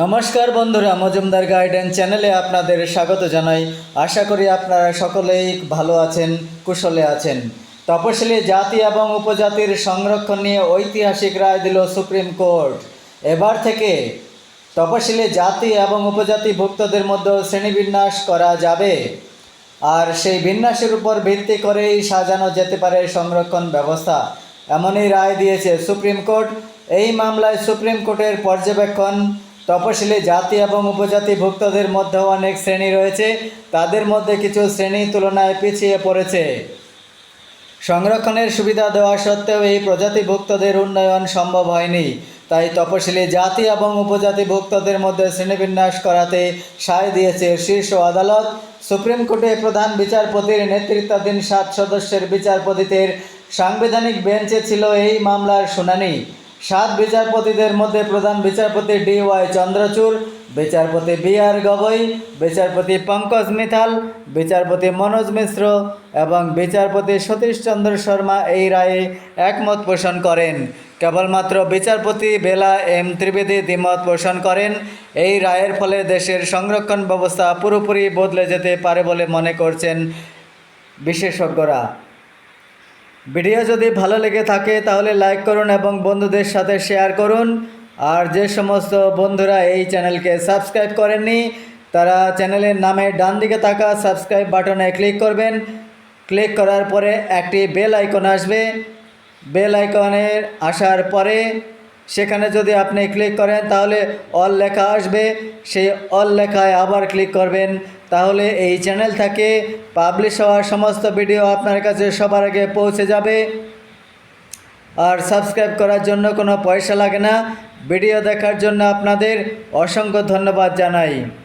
নমস্কার বন্ধুরা, মজুমদার গাইডেন্স চ্যানেলে আপনাদের স্বাগত জানাই। আশা করি আপনারা সকলেই ভালো আছেন, কুশলে আছেন। তপশিলি জাতি এবং উপজাতির সংরক্ষণ নিয়ে ঐতিহাসিক রায় দিল সুপ্রিম কোর্ট এবার থেকে তপশিলি জাতি এবং উপজাতি ভুক্তদের মধ্যে শ্রেণীবিন্যাস করা যাবে। আর সেই বিন্যাসের উপর ভিত্তি করেই সাজানো যেতে পারে সংরক্ষণ ব্যবস্থা। এমনই রায় দিয়েছে সুপ্রিম কোর্ট এই মামলায় সুপ্রিম কোর্টের পর্যবেক্ষণ তপশিলি জাতি এবং উপজাতি ভুক্তদের মধ্যেও অনেক শ্রেণি রয়েছে। তাদের মধ্যে কিছু শ্রেণি তুলনায় পিছিয়ে পড়েছে। সংরক্ষণের সুবিধা দেওয়া সত্ত্বেও এই প্রজাতিভুক্তদের উন্নয়ন সম্ভব হয়নি। তাই তপশিলি জাতি এবং উপজাতিভুক্তদের মধ্যে শ্রেণীবিন্যাস করাতে সায় দিয়েছে শীর্ষ আদালত। সুপ্রিম কোর্টে প্রধান বিচারপতির নেতৃত্বাধীন সাত সদস্যের বিচারপতিদের সাংবিধানিক বেঞ্চে ছিল এই মামলার শুনানি। সাত বিচারপতিদের মধ্যে প্রধান বিচারপতি ডি ওয়াই চন্দ্রচূড়, বিচারপতি বি আর গগৈ, বিচারপতি পঙ্কজ মিথাল, বিচারপতি মনোজ মিশ্র এবং বিচারপতি সতীশ চন্দ্র শর্মা এই রায়ে একমত পোষণ করেন। কেবলমাত্র বিচারপতি বেলা এম ত্রিবেদী দ্বিমত পোষণ করেন। এই রায়ের ফলে দেশের সংরক্ষণ ব্যবস্থা পুরোপুরি বদলে যেতে পারে বলে মনে করছেন বিশেষজ্ঞরা। ভিডিও যদি ভালো লেগে থাকে তাহলে লাইক করুন এবং বন্ধুদের সাথে শেয়ার করুন। আর যে সমস্ত বন্ধুরা এই চ্যানেলকে সাবস্ক্রাইব করেননি, তারা চ্যানেলের নামে ডান দিকে থাকা সাবস্ক্রাইব বাটনে ক্লিক করবেন। ক্লিক করার পরে একটি বেল আইকন আসবে। বেল আইকনের আসার পরে সেখানে যদি আপনি ক্লিক করেন, তাহলে অল লেখা আসবে। সেই অল লেখায় আবার ক্লিক করবেন। তাহলে এই চ্যানেল থেকে পাবলিশ হওয়ার সমস্ত ভিডিও আপনার কাছে সবার আগে পৌঁছে যাবে। আর সাবস্ক্রাইব করার জন্য কোনো পয়সা লাগে না। ভিডিও দেখার জন্য আপনাদের অসংখ্য ধন্যবাদ জানাই।